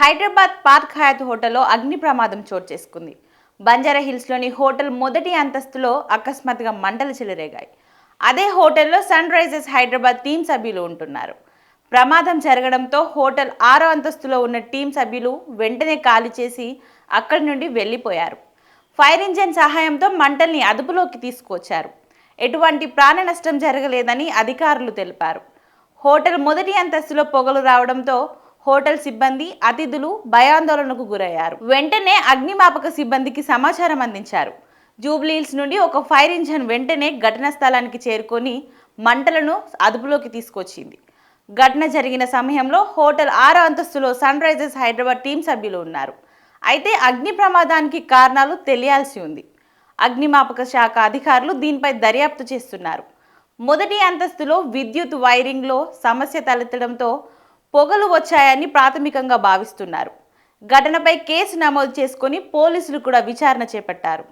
Hyderabad park Hayat హోటల్లో అగ్ని ప్రమాదం చోటు చేసుకుంది. బంజారా హిల్స్లోని హోటల్ మొదటి అంతస్తులో అకస్మాత్తుగా మంటలు చెలరేగాయి. అదే హోటల్లో సన్ రైజర్స్ హైదరాబాద్ టీం సభ్యులు ఉంటున్నారు. ప్రమాదం జరగడంతో హోటల్ ఆరో అంతస్తులో ఉన్న టీం సభ్యులు వెంటనే ఖాళీ చేసి అక్కడి నుండి వెళ్ళిపోయారు. ఫైర్ ఇంజిన్ సహాయంతో మంటల్ని అదుపులోకి తీసుకొచ్చారు ఎటువంటి ప్రాణ నష్టం జరగలేదని అధికారులు తెలిపారు. హోటల్ మొదటి అంతస్తులో పొగలు రావడంతో హోటల్ సిబ్బంది అతిథులు భయాందోళనకు గురయ్యారు. వెంటనే అగ్నిమాపక సిబ్బందికి సమాచారం అందించారు. జూబ్లీహిల్స్ నుండి ఒక ఫైర్ ఇంజన్ వెంటనే ఘటనా స్థలానికి చేరుకొని మంటలను అదుపులోకి తీసుకొచ్చింది. ఘటన జరిగిన సమయంలో హోటల్ ఆరో అంతస్తులో సన్ రైజర్స్ హైదరాబాద్ టీం సభ్యులు ఉన్నారు. అయితే అగ్ని ప్రమాదానికి కారణాలు తెలియాల్సి ఉంది. అగ్నిమాపక శాఖ అధికారులు దీనిపై దర్యాప్తు చేస్తున్నారు. మొదటి అంతస్తులో విద్యుత్ వైరింగ్లో సమస్య తలెత్తడంతో పొగలు వచ్చాయని ప్రాథమికంగా భావిస్తున్నారు. ఘటనపై కేసు నమోదు చేసుకొని పోలీసులు కూడా విచారణ చేపట్టారు.